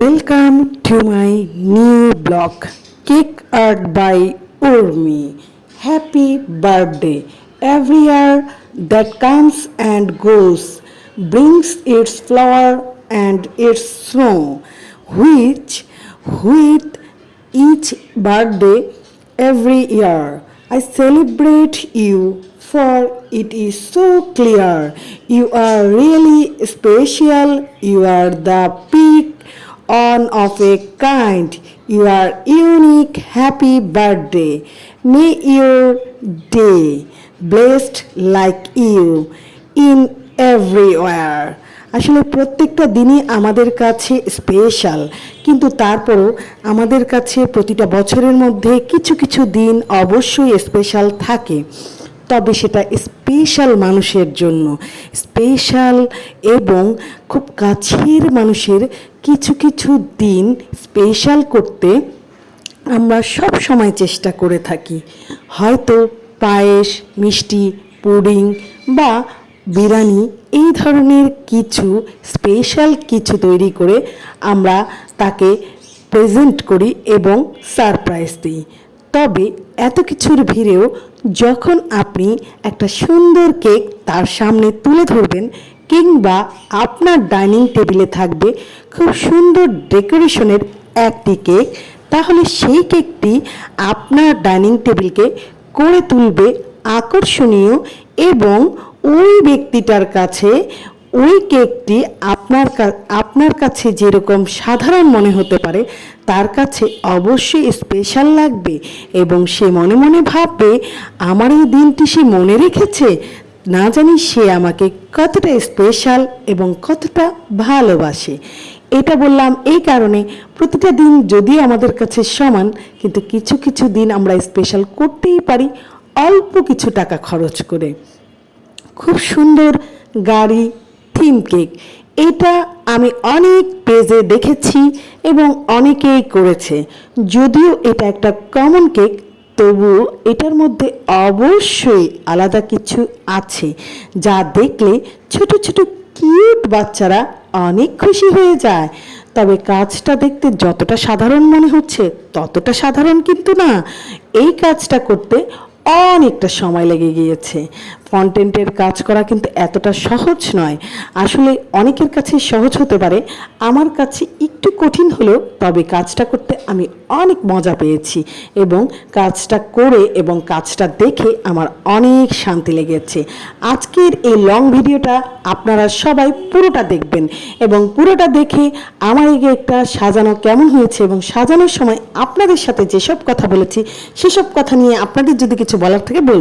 Welcome to my new blog, Kick Art by Urmi. Happy birthday! Every year that comes and goes brings its flower and its snow, which with each birthday every year I celebrate you for it is so clear you are really special, you are the people. On of a kind you are unique happy birthday may your day blessed like you in everywhere আসলে প্রত্যেকটা দিনই আমাদের কাছে special কিন্তু তারপরও আমাদের কাছে প্রতিটা বছরের মধ্যে কিছু কিছু দিন অবশ্যই স্পেশাল থাকে তবে সেটা স্পেশাল মানুষের জন্য। স্পেশাল এবং খুব কাছের মানুষের কিছু কিছু দিন স্পেশাল করতে আমরা সব সময় চেষ্টা করে থাকি। হয়তো পায়েস, মিষ্টি, পুডিং বা বিরিয়ানি এই ধরনের কিছু স্পেশাল কিছু তৈরি করে আমরা তাকে প্রেজেন্ট করি এবং সারপ্রাইজ দিই। তবে এত কিছুর ভিড়েও যখন আপনি একটা সুন্দর কেক তার সামনে তুলে ধরবেন কিংবা আপনার ডাইনিং টেবিলে থাকবে খুব সুন্দর ডেকোরেশনের একটি কেক, তাহলে সেই কেকটি আপনার ডাইনিং টেবিলকে করে তুলবে আকর্ষণীয় এবং ওই ব্যক্তিটার কাছে ওই কেকটি আপনার আপনার কাছে যেরকম সাধারণ মনে হতে পারে, তার কাছে অবশ্যই স্পেশাল লাগবে। এবং সে মনে মনে ভাববে, আমার এই দিনটি সে মনে রেখেছে? না জানি সে আমাকে কতটা স্পেশাল এবং কতটা ভালোবাসে। এটা বললাম এই কারণে, প্রতিটা দিন যদিও আমাদের কাছে সমান, কিন্তু কিছু কিছু দিন আমরা স্পেশাল করতেই পারি, অল্প কিছু টাকা খরচ করে। খুব সুন্দর গাড়ি থিম কেক। এটা আমি অনেক পেজে দেখেছি এবং অনেকেই করেছে। যদিও এটা একটা কমন কেক, তবুও এটার মধ্যে অবশ্যই আলাদা কিছু আছে, যা দেখলে ছোট ছোট কিউট বাচ্চারা অনেক খুশি হয়ে যায়। তবে কাজটা দেখতে যতটা সাধারণ মনে হচ্ছে, ততটা সাধারণ কিন্তু না। এই কাজটা করতে অনেকটা সময় লেগে গিয়েছে। কন্টেন্টের কাজ করা কিন্তু এতটা সহজ নয়। আসলে অনেকের কাছে সহজ হতে পারে, আমার কাছে একটু কঠিন হলেও তবে কাজটা করতে আমি অনেক মজা পেয়েছি এবং কাজটা করে এবং কাজটা দেখে আমার অনেক শান্তি লেগেছে। আজকের এই লং ভিডিওটা আপনারা সবাই পুরোটা দেখবেন এবং পুরোটা দেখে আমার এই একটা সাজানো কেমন হয়েছে এবং সাজানোর সময় আপনাদের সাথে যেসব কথা বলেছি, সেসব কথা নিয়ে আপনাদের যদি কিছু বলার থাকে বল